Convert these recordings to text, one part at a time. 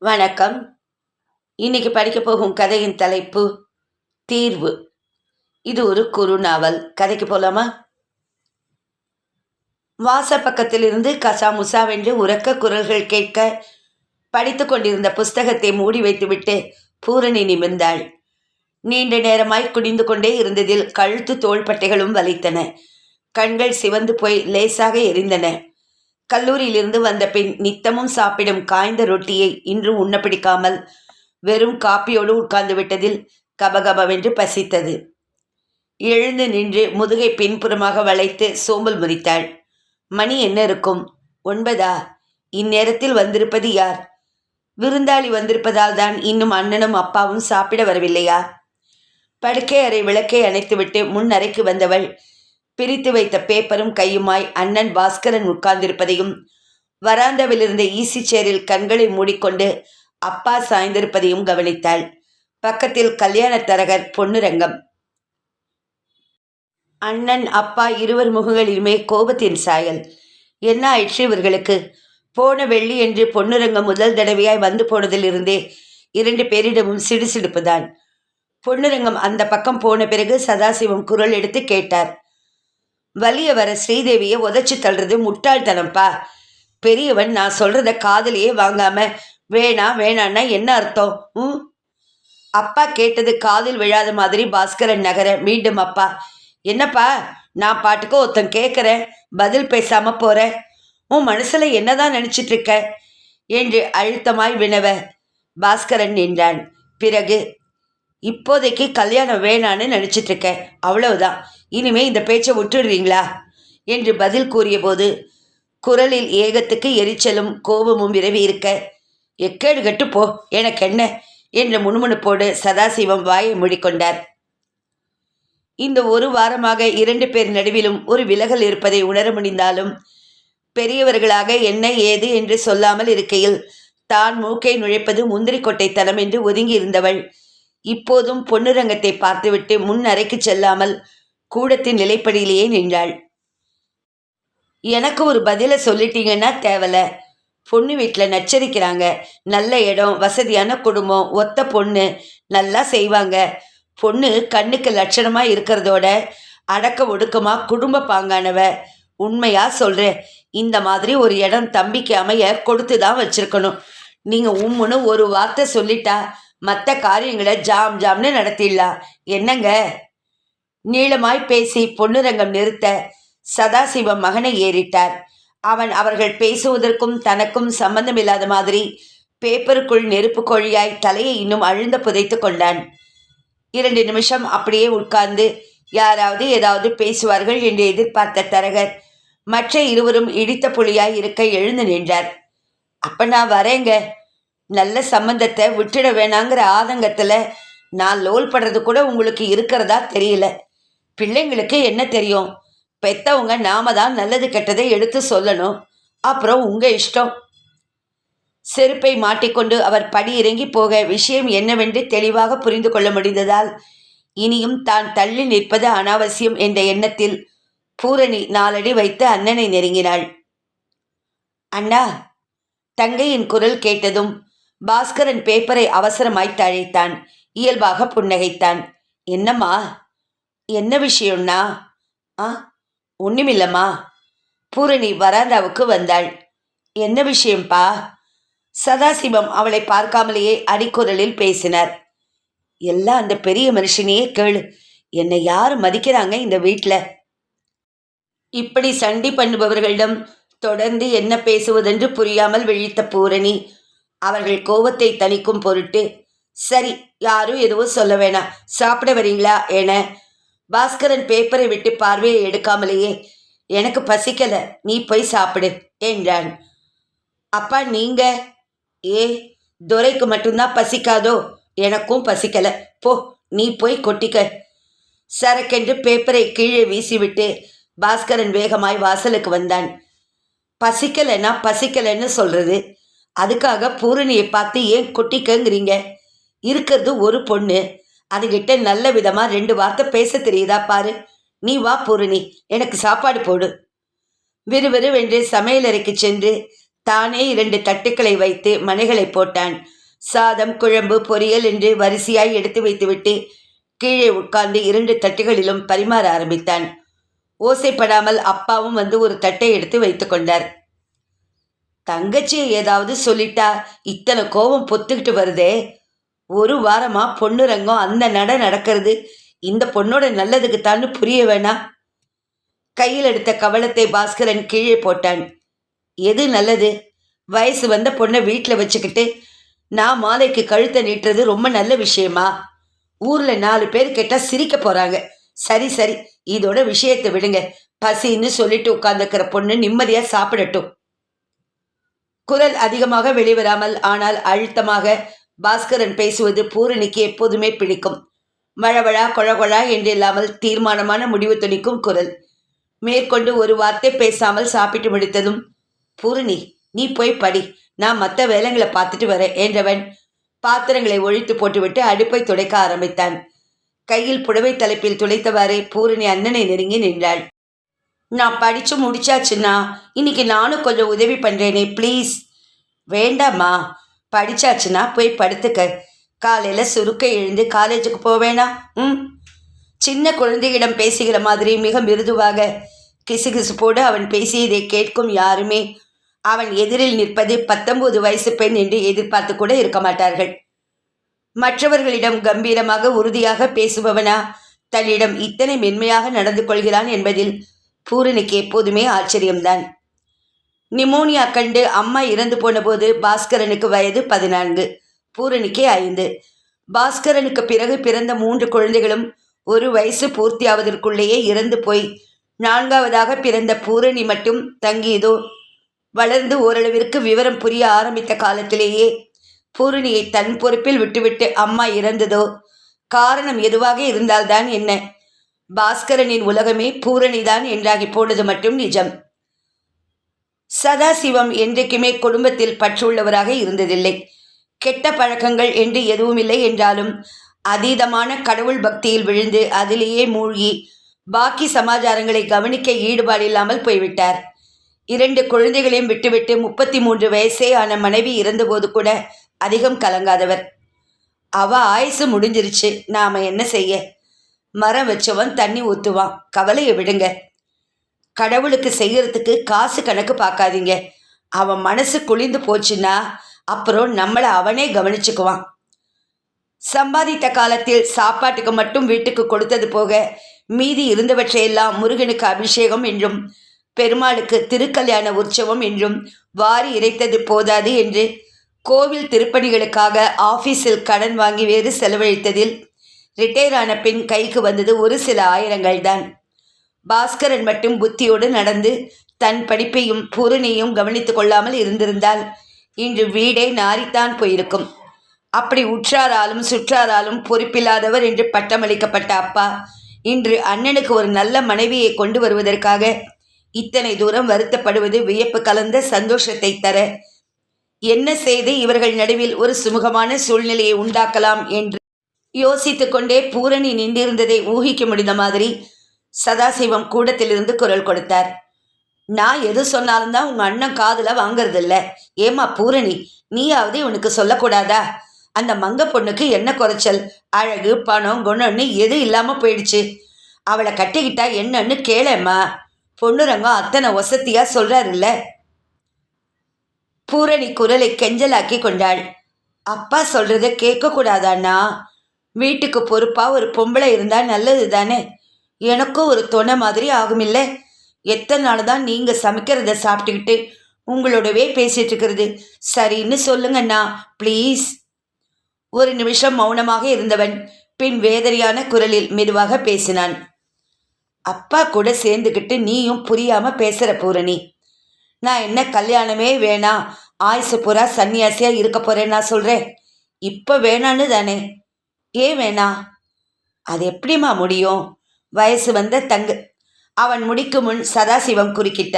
வணக்கம். இன்னைக்கு படிக்க போகும் கதையின் தலைப்பு தீர்வு. இது ஒரு குறு நாவல். கதைக்கு போலாமா? வாச பக்கத்திலிருந்து கசா முசாவென்று உறக்க குரல்கள் கேட்க படித்து கொண்டிருந்த புஸ்தகத்தை மூடி வைத்துவிட்டு பூரணி நிமிர்ந்தாள். நீண்ட நேரமாய் குடிந்து கொண்டே இருந்ததில் கழுத்து தோள்பட்டைகளும் வலித்தன. கண்கள் சிவந்து போய் லேசாக எரிந்தன. கல்லூரியிலிருந்து வந்த பின் நித்தமும் சாப்பிடும் காய்ந்த ரொட்டியை இன்றும் உண்ண பிடிக்காமல் வெறும் காப்பியோடு உட்கார்ந்து விட்டதில் கபகபவென்று பசித்தது. எழுந்து நின்று முதுகை பின்புறமாக வளைத்து சோம்பல் முறித்தாள். மணி என்ன இருக்கும்? ஒன்பதா? இந்நேரத்தில் வந்திருப்பது யார்? விருந்தாளி வந்திருப்பதால் தான் இன்னும் அண்ணனும் அப்பாவும் சாப்பிட வரவில்லையா? படுக்கை அறை விளக்கை அணைத்துவிட்டு முன் அறைக்கு வந்தவள் பிரித்து வைத்த பேப்பரும் கையுமாய் அண்ணன் பாஸ்கரன் உட்கார்ந்திருப்பதையும் வராந்தாவில் இருந்த ஈசி சேரில் கண்களை மூடிக்கொண்டு அப்பா சாய்ந்திருப்பதையும் கவனித்தாள். பக்கத்தில் கல்யாண தரகர் பொன்னுரங்கம் அண்ணன் அப்பா இருவர் முகங்களிலுமே கோபத்தின் சாயல். என்ன ஆயிற்று இவர்களுக்கு? போன வெள்ளி என்று பொன்னுரங்கம் முதல் தடவையாய் வந்து போனதிலிருந்தே இரண்டு பேரிடமும் சிடுசிடுப்புதான். பொன்னுரங்கம் அந்த பக்கம் போன பிறகு சதாசிவம் குரல் எடுத்து கேட்டார். வலிய வர ஸ்ரீதேவியை உதச்சி தள்ளுறது முட்டாள்தனம்ப்பா. பெரியவன் நான் சொல்றத காதலியே வாங்காம வேணா வேணான்னா என்ன அர்த்தம்? ம் அப்பா கேட்டது காதில் விழாத மாதிரி பாஸ்கரன் நகர மீண்டும் அப்பா. என்னப்பா? நான் பாட்டுக்கு ஒருத்தன் கேட்குறேன் பதில் பேசாம போறேன் உன் மனசுல என்னதான் நினைச்சிட்டு இருக்க? என்று அழுத்தமாய் வினவ பாஸ்கரன் நின்றான். பிறகு? இப்போதைக்கு கல்யாணம் வேணான்னு நினச்சிட்டு இருக்கேன். அவ்வளவுதான். இனிமே இந்த பேச்சை விட்டுடுறீங்களா என்று பதில் கூறியபோது குரலில் ஏகத்துக்கு எரிச்சலும் கோபமும் விரவி இருக்க எக்கேடு கட்டு போ எனக்கு என்ன? என்ற முணுமுணுப்போடு சதாசிவம் வாயை மூடிக்கொண்டார். இந்த ஒரு வாரமாக இரண்டு பேர் நடுவிலும் ஒரு விலகல் இருப்பதை உணர முடிந்தாலும் பெரியவர்களாக என்ன ஏது என்று சொல்லாமல் இருக்கையில் தான் மூக்கை நுழைப்பது முந்திரி கொட்டைத்தனம் என்று ஒதுங்கி இருந்தவள் இப்போதும் பொன்னுரங்கத்தை பார்த்துவிட்டு முன் அறைக்கு செல்லாமல் கூடத்தின் நிலைப்படியிலேயே நின்றாள். எனக்கு ஒரு பதிலை சொல்லிட்டீங்கன்னா தேவல. பொண்ணு வீட்டில் நச்சரிக்கிறாங்க. நல்ல இடம் வசதியான குடும்பம் ஒத்த பொண்ணு. நல்லா செய்வாங்க. பொண்ணு கண்ணுக்கு லட்சணமாக இருக்கிறதோட அடக்க ஒடுக்கமா குடும்ப பாங்கானவ. உண்மையா சொல்கிறேன் இந்த மாதிரி ஒரு இடம் தம்பிக்கு அமைய கொடுத்து தான் வச்சிருக்கணும். நீங்கள் உம்முன்னு ஒரு வார்த்தை சொல்லிட்டா மற்ற காரியங்களை ஜாம் ஜாம்னு நடத்திடலாம். என்னங்க? நீளமாய் பேசி பொன்னுரங்கம் நிறுத்த சதாசிவம் மகனை ஏறிட்டார். அவன் அவர்கள் பேசுவதற்கும் தனக்கும் சம்பந்தமில்லாத மாதிரி பேப்பருக்குள் நெருப்பு கோழியாய் தலையை இன்னும் அழுந்த புதைத்து கொண்டான். இரண்டு நிமிஷம் அப்படியே உட்கார்ந்து யாராவது ஏதாவது பேசுவார்கள் என்று எதிர்பார்த்த தரகர் மற்ற இருவரும் இடித்த புலியாய் இருக்க எழுந்து நின்றார். அப்ப நான் வரேங்க. நல்ல சம்பந்தத்தை விட்டுட வேணாங்கிற ஆதங்கத்தில் நான் லோல் படுறது கூட உங்களுக்கு இருக்கிறதா தெரியல. பிள்ளைங்களுக்கு என்ன தெரியும்? பெத்தவங்க நாம தான் நல்லது கெட்டதை எடுத்து சொல்லணும். அப்புறம் உங்க இஷ்டம். செருப்பை மாட்டிக்கொண்டு அவர் படி இறங்கி போக விஷயம் என்னவென்று தெளிவாக புரிந்து கொள்ள முடிந்ததால் இனியும் தான் தள்ளி நிற்பது அனாவசியம் என்ற எண்ணத்தில் பூரணி நாலடி வைத்து அண்ணனை நெருங்கினாள். அண்ணா தங்கையின் குரல் கேட்டதும் பாஸ்கரன் பேப்பரை அவசரமாய் தழைத்தான். இயல்பாக புன்னகைத்தான். என்னம்மா என்ன விஷயம்னா? ஆ ஒன்றுமில்லம்மா பூரணி வராந்தாவுக்கு வந்தாள். என்ன விஷயம்பா? சதாசிவம் அவளை பார்க்காமலேயே அடிக்குரலில் பேசினார். எல்லாம் அந்த பெரிய மனுஷனையே கேளு. என்னை யார் மதிக்கிறாங்க இந்த வீட்டில் இப்படி சண்டி பண்ணுபவர்களிடம் தொடர்ந்து என்ன பேசுவதென்று புரியாமல் விழித்த பூரணி அவர்கள் கோபத்தை தணிக்கும் பொருட்டு சரி யாரும் எதுவும் சொல்ல வேணாம். சாப்பிட வரீங்களா என பாஸ்கரன் பேப்பரை விட்டு பார்வையை எடுக்காமலேயே எனக்கு பசிக்கல நீ போய் சாப்பிடு என்றான். அப்பா நீங்க? ஏ துரைக்கு மட்டும்தான் பசிக்காதோ? எனக்கும் பசிக்கல. போ நீ போய் கொட்டிக்க. சரக்கென்று பேப்பரை கீழே வீசிவிட்டு பாஸ்கரன் வேகமாய் வாசலுக்கு வந்தான். பசிக்கலைன்னா பசிக்கலைன்னு சொல்றது. அதுக்காக பூரணியை பார்த்து ஏன் கொட்டிக்கங்கிறீங்க? இருக்கிறது ஒரு பொண்ணு. அதுகிட்ட நல்ல விதமா ரெண்டு வார்த்தை பேச தெரியுதா பாரு. நீ வா பூரணி எனக்கு சாப்பாடு போடு. விறுவிறுவென்று சமையலறைக்கு சென்று தானே இரண்டு தட்டுக்களை வைத்து மனைகளை போட்டான். சாதம் குழம்பு பொரியல் என்று வரிசையாய் எடுத்து வைத்துவிட்டு கீழே உட்கார்ந்து இரண்டு தட்டுகளிலும் பரிமாற ஆரம்பித்தான். ஓசைப்படாமல் அப்பாவும் வந்து ஒரு தட்டை எடுத்து வைத்துக்கொண்டார் கொண்டார். தங்கச்சி ஏதாவது சொல்லிட்டா இத்தனை கோபம் பொத்துக்கிட்டு வருதே. ஒரு வாரமா பொண்ணு ரங்கம் அந்த நட நடக்கிறது. இந்த பொண்ணோட நல்லதுக்கு தான்னு புரிய வேணாம் கையில் எடுத்த கவளத்தை பாஸ்கரன் கீழே போட்டான். எது நல்லது? வயசு வந்த பொண்ணை வீட்டில் வச்சுக்கிட்டு நான் மாலைக்கு கழுத்தை நீட்டுறது ரொம்ப நல்ல விஷயமா? ஊரில் நாலு பேர் கேட்டால் சிரிக்க போகிறாங்க சரி சரி இதோட விஷயத்தை விடுங்க. பசின்னு சொல்லிட்டு உட்காந்துக்கிற பொண்ணு நிம்மதியாக சாப்பிடட்டும். குரல் அதிகமாக வெளிவராமல் ஆனால் அழுத்தமாக பாஸ்கரன் பேசுவது பூரணிக்கு எப்போதுமே பிடிக்கும். வழவழா கொழகொழா என்றில்லாமல் தீர்மானமான முடிவு துணிக்கும் குரல். மேற்கொண்டு ஒரு வார்த்தை பேசாமல் சாப்பிட்டு முடித்ததும் பூரணி நீ போய் படி. நான் மற்ற வேலைங்களை பார்த்துட்டு வரேன் என்றவன் பாத்திரங்களை ஒழித்து போட்டுவிட்டு அடுப்பை துடைக்க ஆரம்பித்தான். கையில் புடவை தலைப்பில் துடைத்தவாறே பூரணி அண்ணனை நெருங்கி நின்றாள். நான் படிச்சு முடிச்சாச்சுன்னா இன்னைக்கு நானும் கொஞ்சம் உதவி பண்றேனே ப்ளீஸ். வேண்டாம்மா. படிச்சாச்சுன்னா போய் படுத்துக்க. காலையில் சுருக்க எழுந்து காலேஜுக்கு போவேனா ம்? சின்ன குழந்தையிடம் பேசுகிற மாதிரி மிக மிருதுவாக கிசுகிசுப்போடு அவன் பேசியதை கேட்கும் யாருமே அவன் எதிரில் நிற்பது பத்தொன்பது வயசு பெண் என்று எதிர்பார்த்து கூட இருக்க மாட்டார்கள். மற்றவர்களிடம் கம்பீரமாக உறுதியாக பேசுபவனா தன்னிடம் இத்தனை மென்மையாக நடந்து கொள்கிறான் என்பதில் பூரணிக்கு எப்போதுமே ஆச்சரியம்தான். நிமோனியா கண்டு அம்மா இறந்து போனபோது பாஸ்கரனுக்கு வயது பதினான்கு பூரணிக்கு ஐந்து. பாஸ்கரனுக்கு பிறகு பிறந்த மூன்று குழந்தைகளும் ஒரு வயசு பூர்த்தியாவதற்குள்ளேயே இறந்து போய் நான்காவதாக பிறந்த பூரணி மட்டும் தங்கியதோ வளர்ந்து ஓரளவிற்கு விவரம் புரிய ஆரம்பித்த காலத்திலேயே பூரணியை தன் பொறுப்பில் விட்டுவிட்டு அம்மா இறந்ததோ காரணம் எதுவாக இருந்தால்தான் என்ன? பாஸ்கரனின் உலகமே பூரணிதான் என்றாகி போனது மட்டும் நிஜம். சதாசிவம் என்றைக்குமே குடும்பத்தில் பற்றுள்ளவராக இருந்ததில்லை. கெட்ட பழக்கங்கள் என்று எதுவும் இல்லை என்றாலும் அதீதமான கடவுள் பக்தியில் விழுந்து அதிலேயே மூழ்கி பாக்கி சமாச்சாரங்களை கவனிக்க ஈடுபாடு இல்லாமல் போய்விட்டார். இரண்டு குழந்தைகளையும் விட்டுவிட்டு முப்பத்தி மூன்று வயசே ஆன மனைவி இறந்தபோது கூட அதிகம் கலங்காதவர். அவ ஆயுசு முடிஞ்சிருச்சு நாம என்ன செய்ய? மரம் வச்சவன் தண்ணி ஊத்துவான் கவலையை விடுங்க. கடவுளுக்கு செய்கிறதுக்கு காசு கணக்கு பார்க்காதீங்க. அவன் மனசு குளிந்து போச்சுன்னா அப்புறம் நம்மளை அவனே கவனிச்சுக்குவான். சம்பாதித்த காலத்தில் சாப்பாட்டுக்கு மட்டும் வீட்டுக்கு கொடுத்தது போக மீதி இருந்தவற்றையெல்லாம் முருகனுக்கு அபிஷேகம் என்றும் பெருமாளுக்கு திருக்கல்யாண உற்சவம் என்றும் வாரி இறைத்தது போதாது என்று கோவில் திருப்பணிகளுக்காக ஆஃபீஸில் கடன் வாங்கி வேறு செலவழித்ததில் ரிட்டையர் ஆன பின் கைக்கு வந்தது ஒரு சில ஆயிரங்கள் தான் பாஸ்கரன் மட்டும் புத்தியோடு நடந்து தன் படிப்பையும் பூரணியும் கவனித்து கொள்ளாமல் இருந்திருந்தால் இன்று வீடே நாரித்தான் போயிருக்கும். அப்படி உற்றாராலும் சுற்றாராலும் பொறுப்பில்லாதவர் என்று பட்டமளிக்கப்பட்ட அப்பா இன்று அண்ணனுக்கு ஒரு நல்ல மனைவியை கொண்டு வருவதற்காக இத்தனை தூரம் வருத்தப்படுவது வியப்பு கலந்த சந்தோஷத்தை தர என்ன செய்து இவர்கள் நடுவில் ஒரு சுமூகமான சூழ்நிலையை உண்டாக்கலாம் என்று யோசித்துக்கொண்டே பூரணி நின்றிருந்ததை ஊகிக்க முடிந்த மாதிரி சதாசிவம் கூடத்திலிருந்து குரல் கொடுத்தார். நான் எது சொன்னாலும் தான் உங்க அண்ணன் காதுல வாங்கறதில்ல. ஏமா பூரணி நீயாவது இவனுக்கு சொல்லக்கூடாதா? அந்த மங்க பொண்ணுக்கு என்ன குறைச்சல்? அழகு பணம் குணம்னு எது இல்லாம போயிடுச்சு. அவளை கட்டிக்கிட்டா என்னன்னு கேளேம்மா. பொண்ணுரங்கம் அத்தனை வசதியா சொல்றாருல்ல. பூரணி குரலை கெஞ்சலாக்கி கொண்டாள். அப்பா சொல்கிறத கேட்க கூடாதாண்ணா வீட்டுக்கு பொறுப்பா ஒரு பொம்பளை இருந்தா நல்லது தானே எனக்கும் ஒரு துணை மாதிரி ஆகுமில்ல? எத்தனை நாள் தான் நீங்க சமைக்கிறத சாப்பிட்டுக்கிட்டு உங்களோடவே பேசிட்டு இருக்கிறது? சரின்னு சொல்லுங்கண்ணா ப்ளீஸ் ஒரு நிமிஷம் மௌனமாக இருந்தவன் பின் வேதனையான குரலில் மெதுவாக பேசினான். அப்பா கூட சேர்ந்துக்கிட்டு நீயும் புரியாம பேசுற பூரணி. நான் என்ன கல்யாணமே வேணாம் ஆயுசு பூரா சன்னியாசியா இருக்க போறேன் நான் சொல்றேன். இப்ப வேணான்னு தானே. ஏன் வேணா? அது எப்படிம்மா முடியும்? வயசு வந்த தங்கு. அவன் முடிக்கும் முன் சதாசிவம் குறுக்கிட்ட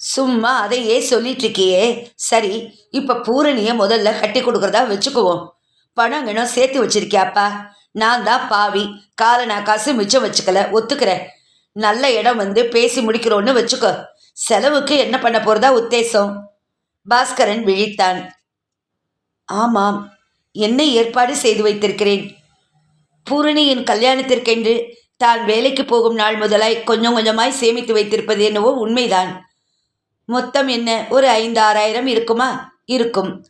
சும்மா அதையே சொல்லிட்டு இருக்கியே சரி இப்ப பூரணியை முதல்ல கட்டி கொடுக்கறதா வச்சுக்குவோம். பணம் கிணம் சேர்த்து வச்சிருக்கியாப்பா? நான் தான் பாவி. காலை நான் காசு மிச்சம் வச்சுக்கல ஒத்துக்கிறேன். நல்ல இடம் வந்து பேசி முடிக்கிறோன்னு வச்சுக்கோ. செலவுக்கு என்ன பண்ண போறதா உத்தேசம்? பாஸ்கரன் விழித்தான். ஆமாம் என்ன ஏற்பாடு செய்து வைத்திருக்கிறேன். பூரணியின் கல்யாணத்திற்கென்று தான் வேலைக்கு போகும் நாள் முதலாய் கொஞ்சம் கொஞ்சமாய் சேமித்து வைத்திருப்பது என்னவோ உண்மைதான். மொத்தம் என்ன? ஒரு ஐந்து ஆறாயிரம் இருக்குமா? இருக்கும்.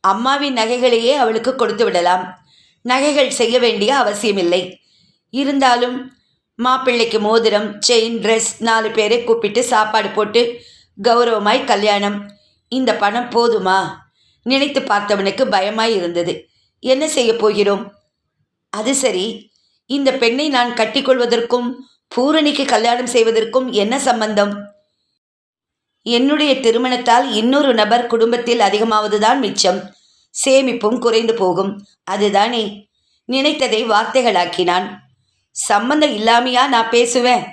அம்மாவின் நகைகளையே அவளுக்கு கொடுத்து விடலாம். நகைகள் செய்ய வேண்டிய அவசியமில்லை. இருந்தாலும் மாப்பிள்ளைக்கு மோதிரம் செயின் ட்ரெஸ் நாலு பேரை கூப்பிட்டு சாப்பாடு போட்டு கௌரவமாய் கல்யாணம். இந்த பணம் போதுமா? நினைத்து பார்த்தவனுக்கு பயமாய் இருந்தது. என்ன செய்ய போகிறோம்? அது சரி. இந்த பெண்ணை நான் கட்டிக்கொள்வதற்கும் பூரணிக்கு கல்யாணம் செய்வதற்கும் என்ன சம்பந்தம்? என்னுடைய திருமணத்தால் இன்னொரு நபர் குடும்பத்தில் அதிகமாவதுதான் மிச்சம். சேமிப்பும் குறைந்து போகும். அதுதானே. நினைத்ததை வார்த்தைகளாக்கினான். சம்பந்தம் இல்லாமையா நான் பேசுவேன்?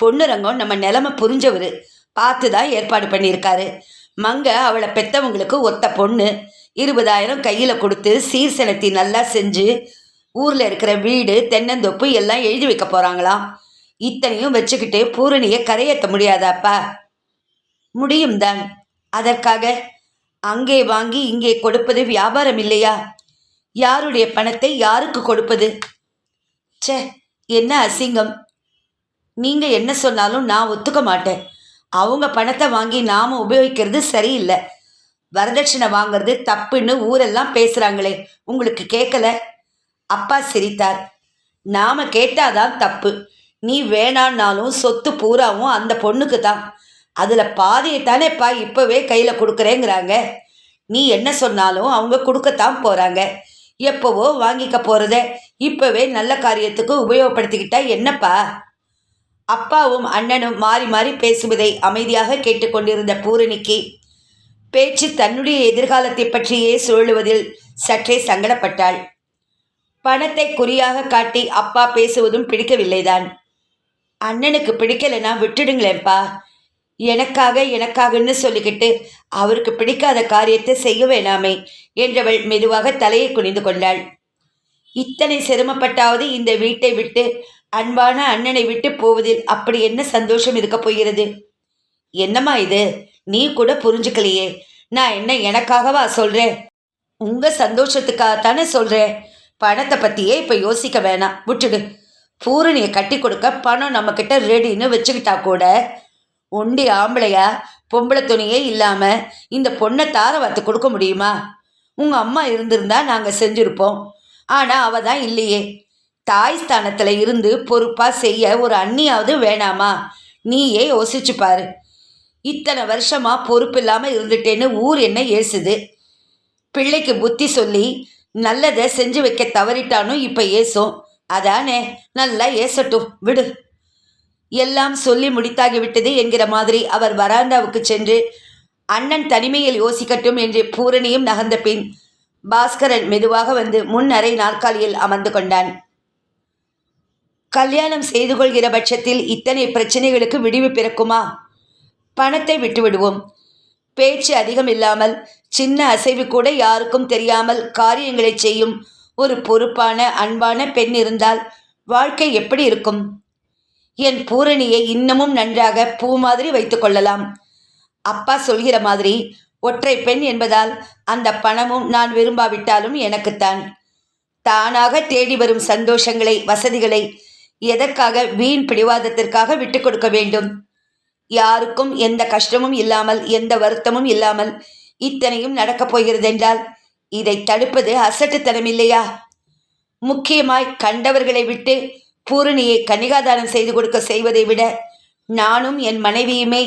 பொண்ணுரங்கம் நம்ம நிலைமை புரிஞ்சவர். பார்த்து தான் ஏற்பாடு பண்ணியிருக்காரு. மங்க அவளை பெத்தவங்களுக்கு ஒத்த பொண்ணு. இருபதாயிரம் கையில் கொடுத்து சீர் செலுத்தி நல்லா செஞ்சு ஊரில் இருக்கிற வீடு தென்னந்தோப்பு எல்லாம் எழுதி வைக்க போகிறாங்களாம் இத்தனையும் வச்சுக்கிட்டு பூரணியை கரையேற்ற முடியாதாப்பா? முடியும் தான். அதற்காக அங்கே வாங்கி இங்கே கொடுப்பது வியாபாரம் இல்லையா? யாருடைய பணத்தை யாருக்கு கொடுப்பது? ச்சே என்ன அசிங்கம். நீங்கள் என்ன சொன்னாலும் நான் ஒத்துக்க மாட்டேன். அவங்க பணத்தை வாங்கி நாம் உபயோகிக்கிறது சரியில்லை. வரதட்சணை வாங்குறது தப்புன்னு ஊரெல்லாம் பேசுகிறாங்களே உங்களுக்கு கேட்கல அப்பா சிரித்தார். நாம் கேட்டாதான் தப்பு. நீ வேணான்னாலும் சொத்து பூராவும் அந்த பொண்ணுக்கு தான் அதில் பாதியை தானேப்பா இப்போவே கையில் கொடுக்குறேங்கிறாங்க. நீ என்ன சொன்னாலும் அவங்க கொடுக்கத்தான் போகிறாங்க எப்போவோ வாங்கிக்க போகிறத இப்போவே நல்ல காரியத்துக்கு உபயோகப்படுத்திக்கிட்டா என்னப்பா? அப்பாவும் அண்ணனும் மாறி மாறி பேசுவதை அமைதியாக கேட்டுக்கொண்டிருந்த பூரணிக்கு பேச்சு தன்னுடைய எதிர்காலத்தை பற்றியே சுழலுவதில் சற்றே சங்கடப்பட்டாள். பணத்தை குறியாக காட்டி அப்பா பேசுவதும் பிடிக்கவில்லைதான். அண்ணனுக்கு பிடிக்கலைன்னா விட்டுடுங்களேன்ப்பா எனக்காக எனக்காகன்னு சொல்லிக்கிட்டு அவருக்கு பிடிக்காத காரியத்தை செய்ய வேணாமே என்றவள் மெதுவாக தலையை குனிந்து கொண்டாள். இத்தனை சிரமப்பட்டாவது இந்த வீட்டை விட்டு அன்பான அண்ணனை விட்டு போவதில் அப்படி என்ன சந்தோஷம் இருக்கப் போகிறது? என்னம்மா இது? நீ கூட புரிஞ்சுக்கலையே. நான் என்ன எனக்காகவா சொல்கிறேன் உங்கள் சந்தோஷத்துக்காகத்தானே சொல்கிறேன் பணத்தை பற்றியே இப்போ யோசிக்க வேணாம். விட்டுடு. பூரணியை கட்டி கொடுக்க பணம் நம்மக்கிட்ட ரெடின்னு வச்சுக்கிட்டா கூட ஒண்டி ஆம்பளையா பொம்பளை துணியே இல்லாமல் இந்த பொண்ணை தார வார்த்தை கொடுக்க முடியுமா? உங்கள் அம்மா இருந்திருந்தா நாங்கள் செஞ்சுருப்போம். ஆனால் அவள் தான் இல்லையே. தாய் ஸ்தானத்தில் இருந்து பொறுப்பாக செய்ய ஒரு அண்ணியாவது வேணாமா? நீயே யோசிச்சு பாரு. இத்தனை வருஷமாக பொறுப்பு இல்லாமல் இருந்துட்டேன்னு ஊர் என்ன ஏசுது? பிள்ளைக்கு புத்தி சொல்லி நல்லதை செஞ்சு வைக்க தவறிட்டானோ இப்போ ஏசும் அதானே நல்லா ஏசட்டும் விடு. எல்லாம் சொல்லி முடித்தாகிவிட்டது என்கிற மாதிரி அவர் வராந்தாவுக்கு சென்று அண்ணன் தனிமையில் யோசிக்கட்டும் என்று பூரணியும் நகர்ந்த பின் பாஸ்கரன் மெதுவாக வந்து முன் அறை நாற்காலியில் அமர்ந்து கொண்டான். கல்யாணம் செய்து கொள்கிற பட்சத்தில் இத்தனை பிரச்சனைகளுக்கு விடிவு பிறக்குமா? பணத்தை விட்டுவிடுவோம். பேச்சு அதிகம் இல்லாமல் சின்ன அசைவு கூட யாருக்கும் தெரியாமல் காரியங்களை செய்யும் ஒரு பொறுப்பான அன்பான பெண் இருந்தால் வாழ்க்கை எப்படி இருக்கும்? என் பூரணியை இன்னமும் நன்றாக பூ மாதிரி வைத்துக் கொள்ளலாம். அப்பா சொல்கிற மாதிரி ஒற்றை பெண் என்பதால் அந்த பணமும் நான் விரும்பாவிட்டாலும் எனக்குத்தான். தானாக தேடி வரும் சந்தோஷங்களை வசதிகளை எதற்காக வீண் பிடிவாதத்திற்காக விட்டு கொடுக்க வேண்டும்? யாருக்கும் எந்த கஷ்டமும் இல்லாமல் எந்த வருத்தமும் இல்லாமல் இத்தனையும் நடக்கப் போகிறதென்றால் இதை தடுப்பது அசட்டுத்தனம் இல்லையா? முக்கியமாய் கண்டவர்களை விட்டு பூரணியை கன்னிகாதானம் செய்து கொடுக்க செய்வதை விட நானும் என் மனைவியுமே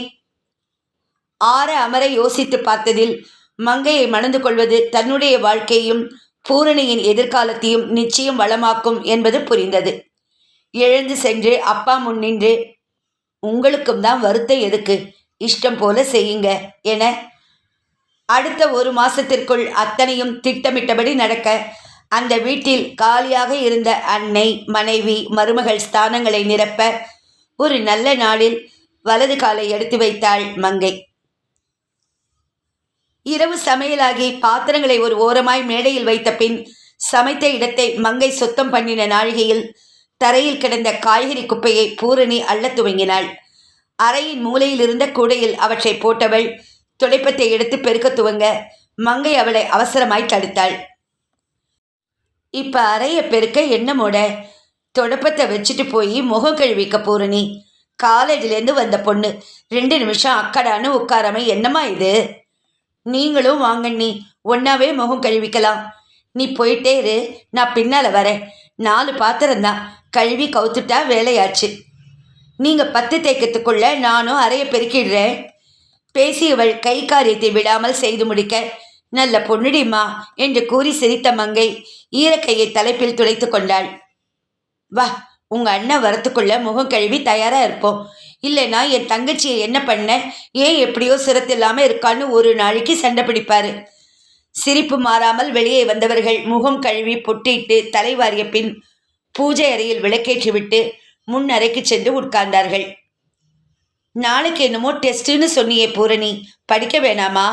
ஆற அமர யோசித்து பார்த்ததில் மங்கையை மணந்து கொள்வது தன்னுடைய வாழ்க்கையும் பூரணியின் எதிர்காலத்தையும் நிச்சயம் வளமாக்கும் என்பது புரிந்தது. எழுந்து சென்று அப்பா முன் நின்று உங்களுக்கும் தான் வருத்தம் எதுக்கு? இஷ்டம் போல செய்யுங்க என. அடுத்த ஒரு மாசத்திற்குள் அத்தனையும் திட்டமிட்டபடி நடக்க அந்த வீட்டில் காலியாக இருந்த அன்னை மனைவி மருமகள் ஸ்தானங்களை நிரப்ப ஒரு நல்ல நாளில் வலது காலை எடுத்து வைத்தாள் மங்கை. இரவு சமையலாகி பாத்திரங்களை ஒரு ஓரமாய் மேடையில் வைத்த பின் சமைத்த இடத்தை மங்கை சுத்தம் பண்ணின நாழிகையில் தரையில் கிடந்த காய்கறி குப்பையை பூரணி அள்ளத் துவங்கினாள். அறையின் மூலையில் இருந்த கூடையில் அவற்றை போட்டவள் துடைப்பத்தை எடுத்து பெருக்க துவங்க மங்கை அவளை அவசரமாய் தடுத்தாள். இப்ப அறைய பெருக்க என்னமோட துடப்பத்தை துடைப்பத்தை வச்சுட்டு போய் முகம் கழுவிக்க பூரணி. காலேஜிலேருந்து வந்த பொண்ணு. ரெண்டு நிமிஷம் அக்கடான்னு உட்காராம என்னம்மா இது? நீங்களும் வாங்க நீ ஒன்னாவே முகம் கழுவிக்கலாம். நீ போயிட்டே இரு. நான் பின்னால் வரேன். நாலு பாத்திரம் தான் கழுவி கவுத்துட்டா வேலையாச்சு. நீங்கள் பத்து தேய்க்கத்துக்குள்ள நானும் அறைய பெருக்கிடுறேன். பேசியவள் கை காரியத்தை விடாமல் செய்து முடிக்க நல்ல பொண்ணுடிம்மா என்று கூறி சிரித்த மங்கை ஈரக்கையை தலைப்பில் துடைத்து கொண்டாள். வா உங்க அண்ணன் வரத்துக்குள்ள முகம் கழுவி தயாரா இருப்போம். இல்லைனா என் தங்கச்சியை என்ன பண்ண ஏன் எப்படியோ சிரத்தில்லாம இருக்கான்னு ஒரு நாளைக்கு சண்டை பிடிப்பாரு. சிரிப்பு மாறாமல் வெளியே வந்தவர்கள் முகம் கழுவி பொட்டிட்டு தலைவாரிய பின் பூஜை அறையில் விளக்கேற்றிவிட்டு முன் அறைக்கு சென்று உட்கார்ந்தார்கள். நாளைக்கு என்னமோ டெஸ்ட்டுன்னு சொன்னியே பூரணி. படிக்க வேணாமா?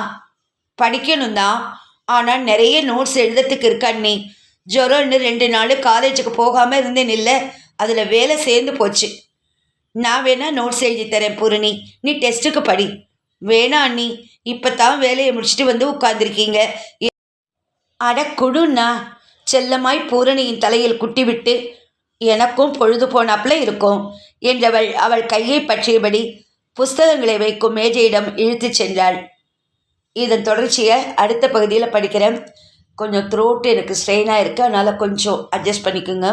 படிக்கணும் தான் ஆனால் நிறைய நோட்ஸ் எழுதத்துக்கு இருக்காண்ணே ஜொரோன்னு ரெண்டு நாள் காலேஜுக்கு போகாமல் இருந்தேன் இல்லை அதில் வேலை சேர்ந்து போச்சு. நான் வேணா நோட்ஸ் எழுதி தரேன் பூரணி. நீ டெஸ்ட்டுக்கு படி. வேணா அண்ணி. இப்போ தான் வேலையை முடிச்சுட்டு வந்து உட்கார்ந்துருக்கீங்க. அட குடுண்ணா செல்லமாய் பூரணியின் தலையில் குட்டிவிட்டு எனக்கும் பொழுது போனாப்புல இருக்கும் என்றவள் அவள் கையை பற்றியபடி புஸ்தகங்களை வைக்கும் மேஜையிடம் இழுத்துச் சென்றாள். இதன் தொடர்ச்சியை அடுத்த பகுதியில் படிக்கிறேன். கொஞ்சம் த்ரோட் எனக்கு ஸ்ட்ரெயினாக இருக்குது அதனால் கொஞ்சம் அட்ஜஸ்ட் பண்ணிக்கோங்க.